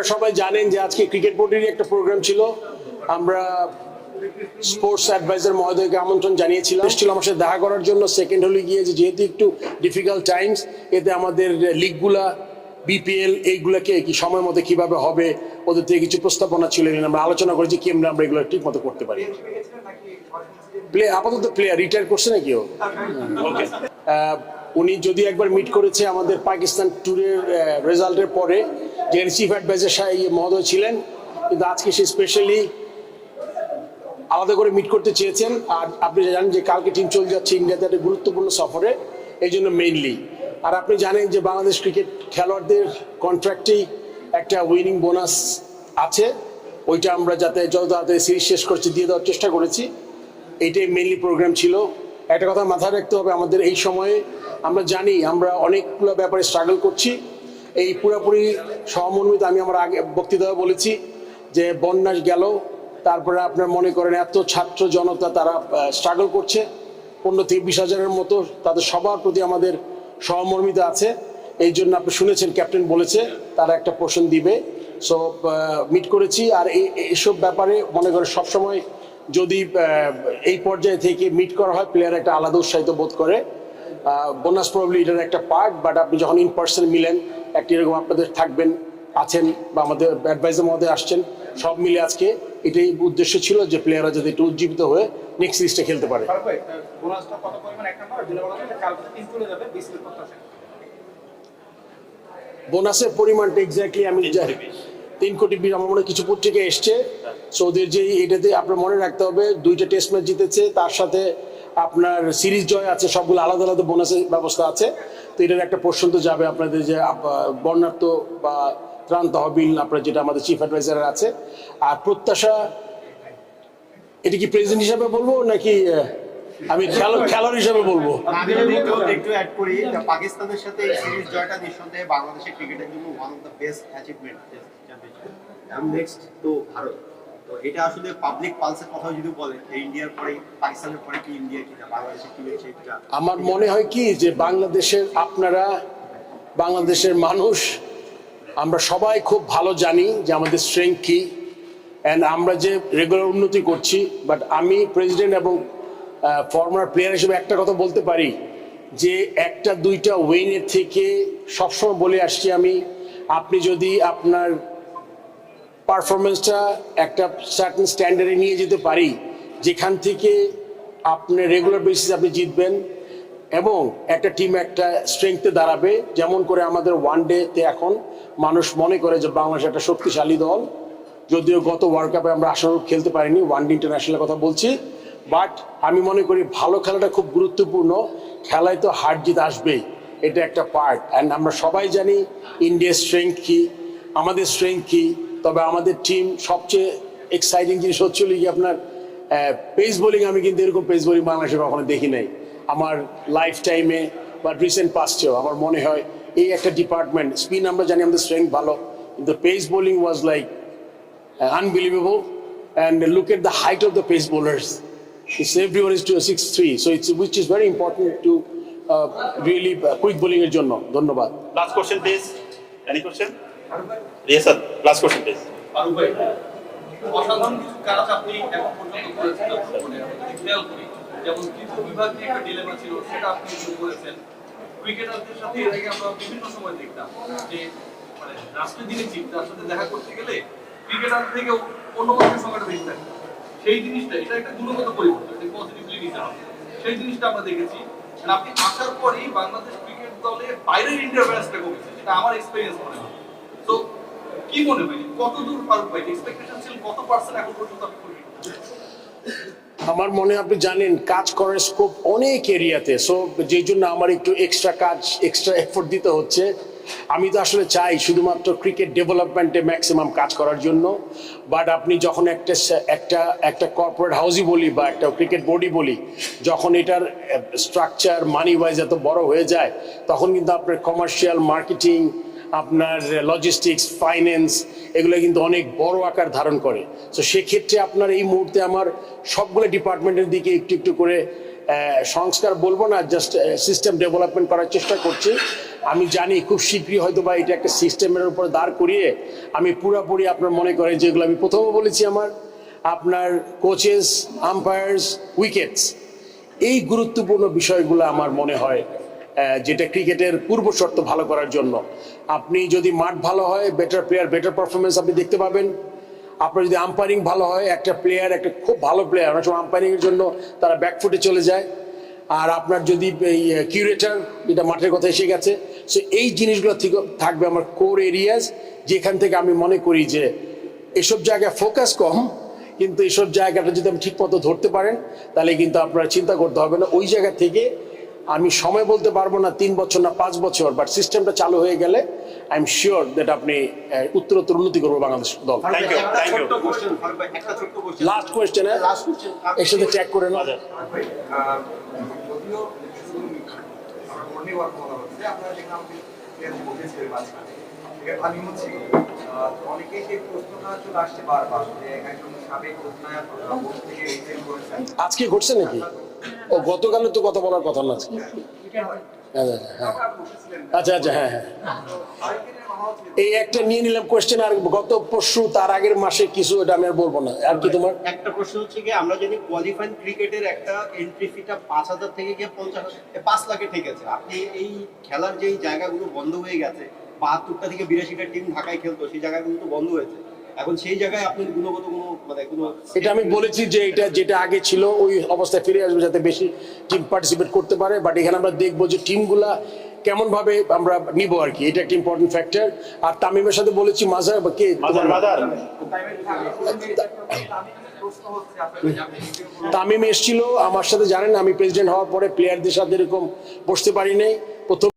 আপনারা সবাই জানেন যে আজকে ক্রিকেট বোর্ডেরই একটা প্রোগ্রাম ছিল। আমরা স্পোর্টস অ্যাডভাইজার মহোদয়কে আমন্ত্রণ জানিয়েছিলাম। এসেছিল আমার সাথে দেখা করার জন্য। সেকেন্ড হলে গিয়ে যে যেহেতু একটু ডিফিকাল্ট টাইমস এতে আমাদের লিগগুলা বিপিএল এইগুলোকে কি সময় মতো কীভাবে হবে ওদের থেকে কিছু প্রস্তাবনা ছিল আমরা আলোচনা করেছি কি আমরা আমরা এগুলো ঠিক মতো করতে পারি। প্লে আপাতত প্লেয়ার রিটায়ার করছে নাকি ও? উনি যদি একবার মিট করেছে আমাদের পাকিস্তান ট্যুরের রেজাল্টের পরে, যে চিফ অ্যাডভাইজার সাহেব মহোদয় ছিলেন, কিন্তু আজকে সে স্পেশালি আলাদা করে মিট করতে চেয়েছেন। আর আপনি জানেন যে কালকে টিম চলে যাচ্ছে ইন্ডিয়াতে একটা গুরুত্বপূর্ণ সফরে, এই জন্য মেইনলি আর আপনি জানেন যে বাংলাদেশ ক্রিকেট খেলোয়াড়দের কন্ট্রাক্টেই একটা উইনিং বোনাস আছে। ওইটা আমরা যাতে যত তাড়াতাড়ি সিরিজ শেষ করছি, দিয়ে দেওয়ার চেষ্টা করেছি। এইটাই মেইনলি প্রোগ্রাম ছিল। একটা কথা মাথায় রাখতে হবে, আমাদের এই সময়ে আমরা জানি, আমরা অনেকগুলো ব্যাপারে স্ট্রাগল করছি। এই পুরোপুরি সহমর্মিত আমি আমার আগে বক্তৃতা বলেছি যে, বন্যাস গেল, তারপরে আপনার মনে করেন এত ছাত্র জনতা তারা স্ট্রাগল করছে। পনেরো থেকে বিশ হাজারের মতো তাদের সবার প্রতি আমাদের সহমর্মিতা আছে। এই জন্য আপনি শুনেছেন, ক্যাপ্টেন বলেছে, তারা একটা পোষণ দিবে। সো মিট করেছি। আর এই এইসব ব্যাপারে মনে করেন সবসময় যদি এই পর্যায়ে থেকে মিট করা হয় প্লেয়ার একটা আলাদা উৎসাহিত বোধ করে। বোনাস প্রবলি এটার একটা পার্ট বাট আপনি যখন ইন পার্সন মিলেন একটা এরকম আপনাদের থাকবেন আছেন বা আমাদের অ্যাডভাইজার মধ্যে আসছেন সব মিলে আজকে এটাই উদ্দেশ্য ছিল যে প্লেয়াররা যাতে একটু উজ্জীবিত হয়ে নেক্সট সিরিজটা খেলতে পারে। বোনাসের পরিমাণটা এক্স্যাক্টলি আমি জানি। তিন কোটি বিশ আমার মনে কিছু পত্রিকা এসছে। সো ওদের যে এটাতে আপনার মনে রাখতে হবে দুইটা টেস্ট ম্যাচ জিতেছে তার সাথে আপনার সিরিজ জয় আছে সবগুলো আলাদা আলাদা বোনাসের ব্যবস্থা আছে তো এটার একটা পোর্শন তো যাবে আপনাদের যে বন্যার্থ বা ত্রাণ তহবিল আপনার যেটা আমাদের চিফ অ্যাডভাইজার আছে আর প্রত্যাশা এটা কি প্রেসিডেন্ট হিসাবে বলব নাকি আমি খেলোয়াড় হিসাবে বলব একটু অ্যাড করি পাকিস্তানের সাথে এই সিরিজ জয়টা নিঃসন্দেহে বাংলাদেশের ক্রিকেটের জন্য one of the best achievement next তো ভারত তো এটা আসলে পাবলিক পালসের কথা যদি ইন্ডিয়ার পরে, পাকিস্তানের পরে কি ইন্ডিয়া টিমের সেইটা আমার মনে হয় কি, যে বাংলাদেশের আপনারা, বাংলাদেশের মানুষ, আমরা সবাই খুব ভালো জানি যে আমাদের স্ট্রেংথ কি। অ্যান্ড আমরা যে রেগুলার উন্নতি করছি বাট আমি প্রেসিডেন্ট এবং ফর্মার প্লেয়ার হিসেবে একটা কথা বলতে পারি, যে একটা দুইটা উইনের থেকে সবসময় বলে আসছি আমি, আপনি যদি আপনার পারফরমেন্সটা একটা সার্টেন স্ট্যান্ডার্ডে নিয়ে যেতে পারি, যেখান থেকে আপনি রেগুলার বেসিসে আপনি জিতবেন এবং একটা টিম একটা স্ট্রেংথে দাঁড়াবে। যেমন করে আমাদের ওয়ান ডেতে এখন মানুষ মনে করে যে বাংলাদেশ একটা শক্তিশালী দল, যদিও গত ওয়ার্ল্ড কাপে আমরা আশানুরূপ খেলতে পারিনি ওয়ান ডে ইন্টারন্যাশনালের কথা বলছি। বাট আমি মনে করি ভালো খেলাটা খুব গুরুত্বপূর্ণ, খেলায় তো হার জিত আসবেই, এটা একটা পার্ট অ্যান্ড আমরা সবাই জানি ইন্ডিয়ার স্ট্রেংথ কি, আমাদের স্ট্রেংথ কি তবে আমাদের টিম সবচেয়ে এক্সাইটিং জিনিস হচ্ছিল কি আপনার পেস বোলিং আমি কিন্তু এরকম পেস বোলিং বাংলাদেশে কখনো দেখি নাই। আমার লাইফ টাইমে বা রিসেন্ট পাস্টেও আমার মনে হয় এই একটা ডিপার্টমেন্ট স্পিন আমরা জানি আমাদের স্ট্রেংথ ভালো, কিন্তু pace bowling was like unbelievable and look at the height of the pace bowlers it's every one is two six three so it's which is very important to really quick বোলিংয়ের জন্য। ধন্যবাদ। Last question please any question Yes, sir. Last question, please. সেটা মানে সেই জিনিসটা এটা একটা গুণগত পরিবর্তন এটা সেই জিনিসটা আমরা দেখেছি। আপনি আসার পরেই বাংলাদেশ ক্রিকেট দলে বাইরের ইন্টারফারেন্সটা কমেছে যেটা আমার এক্সপিরিয়েন্স মনে হয়। কি মনে হয়? কত দূর ফারুক ভাই এক্সপেকটেশন ছিল কত পার্সেন্ট এখন পর্যন্ত আপনি আমার মনে আপনি জানেন, কাজ করার স্কোপ অনেক এরিয়াতে। সো যেই জন্য আমার একটু এক্সট্রা কাজ এক্সট্রা এফোর্ট দিতে হচ্ছে। আমি তো আসলে চাই শুধুমাত্র ক্রিকেট ডেভেলপমেন্টে ম্যাক্সিমাম কাজ করার জন্য। বাট আপনি যখন একটা একটা একটা কর্পোরেট হাউসই বলি বা একটা ক্রিকেট বোর্ডই বলি, যখন এটার স্ট্রাকচার মানি ওয়াইজ এত বড় হয়ে যায়, তখন কিন্তু আপনার কমার্শিয়াল মার্কেটিং আপনার লজিস্টিক্স ফাইন্যান্স এগুলো কিন্তু অনেক বড় আকার ধারণ করে। তো সেক্ষেত্রে আপনার এই মুহূর্তে আমার সবগুলো ডিপার্টমেন্টের দিকে একটু একটু করে সংস্কার বলব না জাস্ট সিস্টেম ডেভেলপমেন্ট করার চেষ্টা করছি। আমি জানি খুব শীঘ্রই হয়তো বা এটা একটা সিস্টেমের উপর দাঁড় করিয়ে আমি পুরোপুরি আপনার মনে করেন যেগুলো আমি প্রথমে বলেছি আমার, আপনার কোচেস আম্পায়ার্স উইকেটস এই গুরুত্বপূর্ণ বিষয়গুলো আমার মনে হয় যেটা ক্রিকেটের পূর্ব শর্ত ভালো করার জন্য। আপনি যদি মাঠ ভালো হয় বেটার প্লেয়ার বেটার পারফরমেন্স আপনি দেখতে পাবেন। আপনার যদি আম্পায়ারিং ভালো হয়, একটা প্লেয়ার একটা খুব ভালো প্লেয়ার অনেক সময় আম্পায়ারিং এর জন্য তারা ব্যাকফুটে চলে যায়। আর আপনার যদি এই কিউরেটার যেটা মাঠের কথা এসে গেছে সো এই জিনিসগুলো থেকে, থাকবে আমার কোর এরিয়াজ যেখান থেকে আমি মনে করি যে এসব জায়গায় ফোকাস কম, কিন্তু এসব জায়গাটা যদি আপনি ঠিক মতো ধরতে পারেন, তাহলে কিন্তু আপনার চিন্তা করতে হবে না। ওই জায়গা থেকে আমি সময় বলতে পারব না তিন বছর না পাঁচ বছর বাট সিস্টেমটা চালু হয়ে গেলে আই এম শিওর দ্যাট আপনি উত্তরোত্তর উন্নতি করব বাংলাদেশ দল। লাস্ট কোয়েশ্চেন এর সাথে ট্যাগ করে না। হচ্ছে অনেকে সেই প্রশ্নটা চলে আসছে বারবার যে একজন সাবেক অধিনায়ক থেকে করেছেন। আজকে ঘটছে নাকি? ও গতকালে তো কথা বলার কথা না। হ্যাঁ, হ্যাঁ, হ্যাঁ। আচ্ছা আচ্ছা হ্যাঁ হ্যাঁ। এই একটা নিয়ে নিলাম আর গত পরশু তার আগের মাসে কিছু এটা আমি আর বলব না। আর কি তোমার? একটা প্রশ্ন হচ্ছে কি আমরা জানি কোয়ালিফাইং ক্রিকেটের একটা এন্ট্রি ফিটা পাঁচ হাজার থেকে গিয়ে পঞ্চাশ পাঁচ লাখে ঠেকেছে আপনি এই খেলার যেই জায়গাগুলো বন্ধ হয়ে গেছে বাহাত্তরটা থেকে বিরাশিটা টিম ঢাকায় খেলতো সেই জায়গাগুলো তো বন্ধ হয়েছে। এখন সেই জায়গায় আপনি গুণগত কোনো মানে কোনো এটা আমি বলেছি যে এটা যেটা আগে ছিল ওই অবস্থায় ফিরে আসবে যাতে বেশি টিম পার্টিসিপেট করতে পারে। বাট এখানে আমরা দেখব যে টিমগুলা কেমন ভাবে আমরা নিব আর কি। এটা একটা ইম্পর্টেন্ট ফ্যাক্টর আর তামিমের সাথে বলেছি মাজার বা কে? তামিম এসেছিল আমার সাথে জানেন আমি প্রেসিডেন্ট হওয়ার পরে প্লেয়ারদের সাথে এরকম বসতে পারি নাই। প্রথম